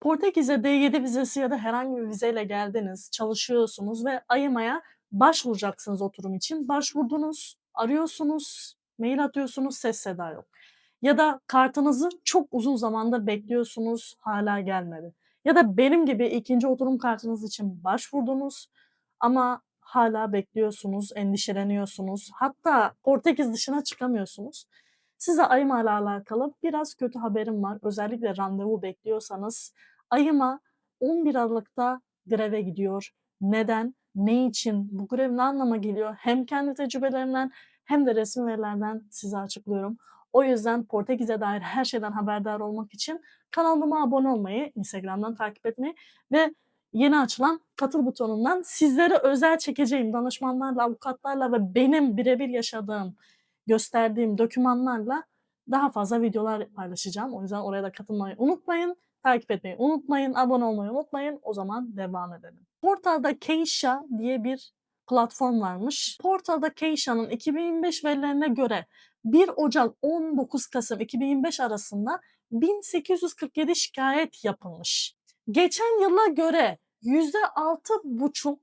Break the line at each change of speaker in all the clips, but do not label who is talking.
Portekiz'e D7 vizesi ya da herhangi bir vizeyle geldiniz, çalışıyorsunuz ve Ayıma'ya başvuracaksınız oturum için. Başvurdunuz, arıyorsunuz, mail atıyorsunuz, ses seda yok. Ya da kartınızı çok uzun zamandır bekliyorsunuz, hala gelmedi. Ya da benim gibi ikinci oturum kartınız için başvurdunuz ama hala bekliyorsunuz, endişeleniyorsunuz. Hatta Portekiz dışına çıkamıyorsunuz. Size Ayma ile alakalı biraz kötü haberim var. Özellikle randevu bekliyorsanız Ayma 11 Aralık'ta greve gidiyor. Neden? Ne için? Bu grev ne anlama geliyor? Hem kendi tecrübelerimden hem de resmi verilerden size açıklıyorum. O yüzden Portekiz'e dair her şeyden haberdar olmak için kanalıma abone olmayı, Instagram'dan takip etmeyi ve yeni açılan katıl butonundan sizlere özel çekeceğim danışmanlarla, avukatlarla ve benim birebir yaşadığım, gösterdiğim dokümanlarla daha fazla videolar paylaşacağım. O yüzden oraya da katılmayı unutmayın. Takip etmeyi unutmayın, abone olmayı unutmayın. O zaman devam edelim. Portalda Keisha diye bir platform varmış. Portalda Keisha'nın 2025 verilerine göre 1 Ocak 19 Kasım 2025 arasında 1847 şikayet yapılmış. Geçen yıla göre %6,5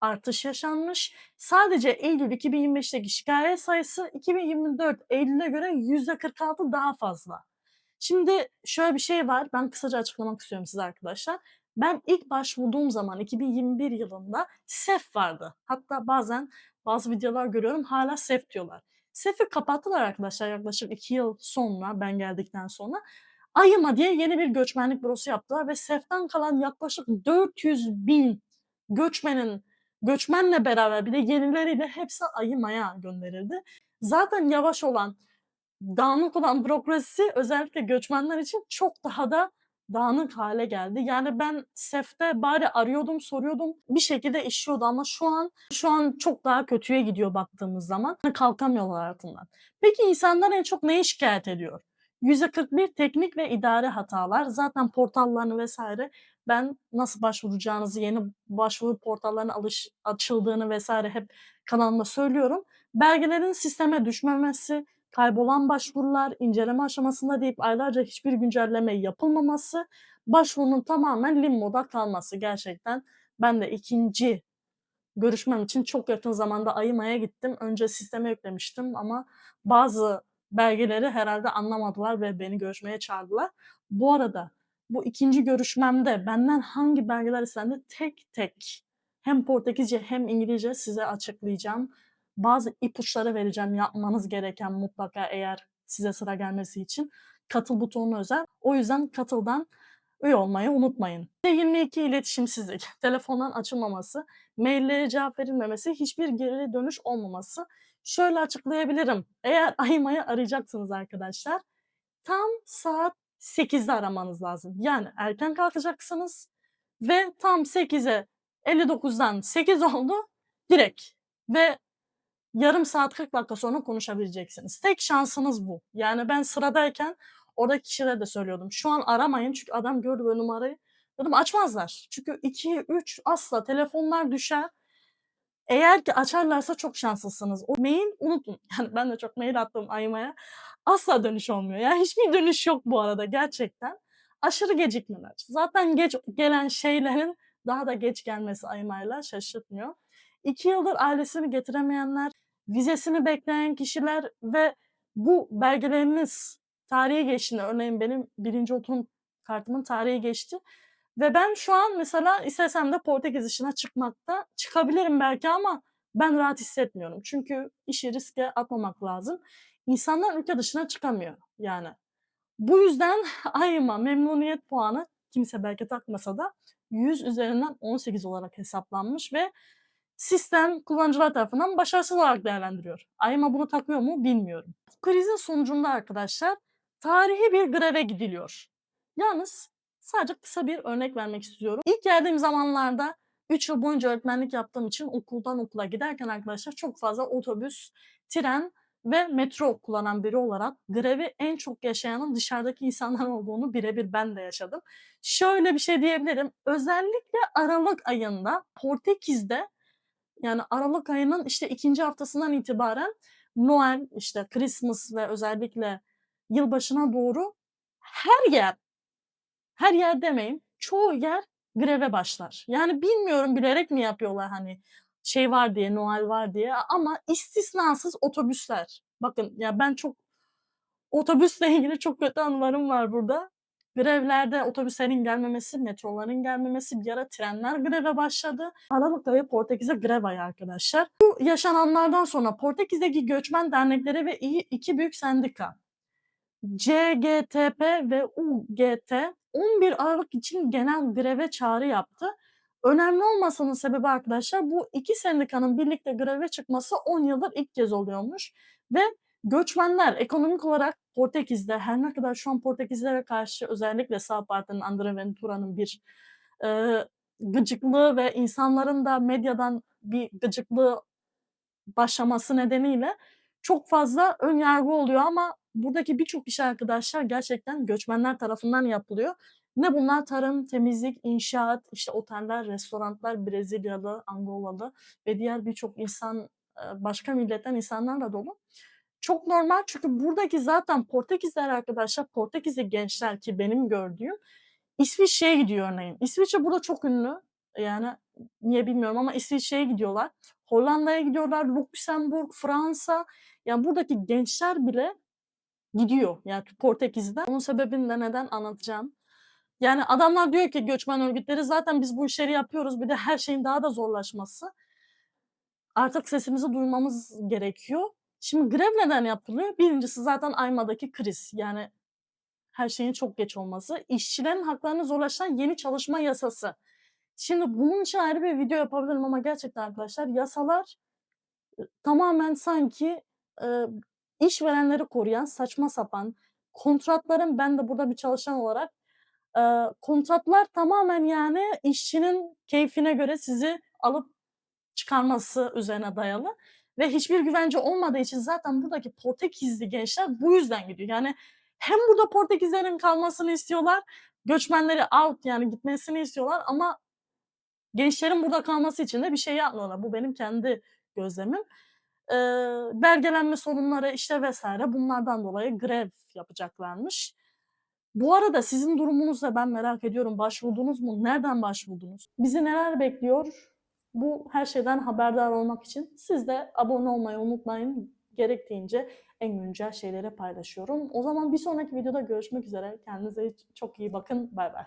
artış yaşanmış. Sadece Eylül 2025'teki şikayet sayısı 2024 Eylül'e göre %46 daha fazla. Şimdi şöyle bir şey var. Ben kısaca açıklamak istiyorum size arkadaşlar. Ben ilk başvurduğum zaman 2021 yılında SEF vardı. Hatta bazen bazı videolar görüyorum hala SEF diyorlar. SEF'i kapattılar arkadaşlar yaklaşık 2 yıl sonra ben geldikten sonra. Ayıma diye yeni bir göçmenlik bürosu yaptılar ve SEF'ten kalan yaklaşık 400 bin göçmenin göçmenle beraber bir de yenileriyle hepsi Ayıma'ya gönderildi. Zaten yavaş olan, dağınık olan bürokrasi özellikle göçmenler için çok daha da dağınık hale geldi. Yani ben SEF'te bari arıyordum, soruyordum. Bir şekilde işiyordu ama şu an şu an çok daha kötüye gidiyor baktığımız zaman. Kalkamıyorlar altından. Peki insanlar en çok neye şikayet ediyor? %41 teknik ve idari hatalar. Zaten portallarını vesaire ben nasıl başvuracağınızı, yeni başvuru portallarının alış, açıldığını vesaire hep kanalımda söylüyorum. Belgelerin sisteme düşmemesi, kaybolan başvurular, inceleme aşamasında deyip aylarca hiçbir güncelleme yapılmaması, başvurunun tamamen limboda kalması gerçekten. Ben de ikinci görüşmem için çok yakın zamanda Ayıma'ya gittim. Önce sisteme yüklemiştim ama bazı belgeleri herhalde anlamadılar ve beni görüşmeye çağırdılar. Bu arada bu ikinci görüşmemde benden hangi belgeler istendi tek tek hem Portekizce hem İngilizce size açıklayacağım. Bazı ipuçları vereceğim yapmanız gereken mutlaka eğer size sıra gelmesi için. Katıl butonu özel. O yüzden katıldan üye olmayı unutmayın. 22 iletişimsizlik, telefondan açılmaması, maillere cevap verilmemesi, hiçbir geri dönüş olmaması. Şöyle açıklayabilirim. Eğer Aymay'ı arayacaksınız arkadaşlar. Tam saat 8'de aramanız lazım. Yani erken kalkacaksınız ve tam 8'e 59'dan 8 oldu direkt ve yarım saat 40 dakika sonra konuşabileceksiniz. Tek şansınız bu. Yani ben sıradayken oradaki kişilere de söylüyordum. Şu an aramayın çünkü adam gördü numarayı. Dedim açmazlar. Çünkü 2, 3 asla telefonlar düşer. Eğer ki açarlarsa çok şanslısınız. O mail unutun. Yani ben de çok mail attım Ayma'ya. Asla dönüş olmuyor. Yani hiçbir dönüş yok bu arada gerçekten. Aşırı gecikmeler. Zaten geç gelen şeylerin daha da geç gelmesi Ayma'yla şaşırtmıyor. İki yıldır ailesini getiremeyenler, vizesini bekleyen kişiler ve bu belgeleriniz tarihi geçtiğinde, örneğin benim birinci oturum kartımın tarihi geçti. Ve ben şu an mesela istesem de Portekiz dışına çıkmakta çıkabilirim belki ama ben rahat hissetmiyorum. Çünkü işi riske atmamak lazım. İnsanlar ülke dışına çıkamıyor yani. Bu yüzden ayıma memnuniyet puanı kimse belki takmasa da 100 üzerinden 18 olarak hesaplanmış ve sistem kullanıcılar tarafından başarısız olarak değerlendiriyor. Ayıma bunu takıyor mu bilmiyorum. Krizin sonucunda arkadaşlar tarihi bir greve gidiliyor. Yalnız sadece kısa bir örnek vermek istiyorum. İlk geldiğim zamanlarda 3 yıl boyunca öğretmenlik yaptığım için okuldan okula giderken arkadaşlar çok fazla otobüs, tren ve metro kullanan biri olarak grevi en çok yaşayanın dışarıdaki insanlar olduğunu birebir ben de yaşadım. Şöyle bir şey diyebilirim. Özellikle Aralık ayında Portekiz'de yani Aralık ayının işte ikinci haftasından itibaren Noel, işte Christmas ve özellikle yılbaşına doğru her yer her yer demeyeyim, çoğu yer greve başlar. Yani bilmiyorum bilerek mi yapıyorlar hani şey var diye, Noel var diye ama istisnasız otobüsler. Bakın ya ben çok otobüsle ilgili çok kötü anılarım var burada. Grevlerde otobüslerin gelmemesi, metroların gelmemesi, bir ara trenler greve başladı. Aralık ayı Portekiz'de grev ayı arkadaşlar. Bu yaşananlardan sonra Portekiz'deki göçmen dernekleri ve iki büyük sendika CGTP ve UGT 11 Aralık için genel greve çağrı yaptı. Önemli olmasının sebebi arkadaşlar bu iki sendikanın birlikte greve çıkması 10 yıldır ilk kez oluyormuş. Ve göçmenler ekonomik olarak Portekiz'de her ne kadar şu an Portekizlere karşı özellikle sağ partinin André Ventura'nın bir e, gıcıklığı ve insanların da medyadan bir gıcıklığı başlaması nedeniyle çok fazla ön yargı oluyor ama buradaki birçok iş arkadaşlar gerçekten göçmenler tarafından yapılıyor. Ne bunlar? Tarım, temizlik, inşaat, işte oteller, restoranlar, Brezilyalı, Angolalı ve diğer birçok insan, eee, başka milletten insanlarla dolu. Çok normal çünkü buradaki zaten Portekizler arkadaşlar, Portekizli gençler ki benim gördüğüm İsviçre'ye gidiyor örneğin. İsviçre burada çok ünlü. Yani niye bilmiyorum ama İsviçre'ye gidiyorlar. Hollanda'ya gidiyorlar, Lüksemburg, Fransa. Yani buradaki gençler bile gidiyor yani Portekiz'den. Onun sebebini de neden anlatacağım. Yani adamlar diyor ki göçmen örgütleri zaten biz bu işleri yapıyoruz. Bir de her şeyin daha da zorlaşması. Artık sesimizi duymamız gerekiyor. Şimdi grev neden yapılıyor? Birincisi zaten Ayma'daki kriz. Yani her şeyin çok geç olması. İşçilerin haklarını zorlaştıran yeni çalışma yasası. Şimdi bunun için ayrı bir video yapabilirim ama gerçekten arkadaşlar yasalar tamamen sanki, eee, işverenleri koruyan saçma sapan kontratların ben de burada bir çalışan olarak, eee, kontratlar tamamen yani işçinin keyfine göre sizi alıp çıkarması üzerine dayalı ve hiçbir güvence olmadığı için zaten buradaki Portekizli gençler bu yüzden gidiyor. Yani hem burada Portekizlerin kalmasını istiyorlar, göçmenleri out yani gitmesini istiyorlar ama gençlerin burada kalması için de bir şey yapmıyorlar. Bu benim kendi gözlemim. Eee, belgelenme sorunları işte vs. bunlardan dolayı grev yapacaklarmış. Bu arada sizin durumunuz da ben merak ediyorum. Başvurdunuz mu? Nereden başvurdunuz? Bizi neler bekliyor? Bu her şeyden haberdar olmak için siz de abone olmayı unutmayın. Gerektiğince en güncel şeyleri paylaşıyorum. O zaman bir sonraki videoda görüşmek üzere. Kendinize çok iyi bakın. Baybay.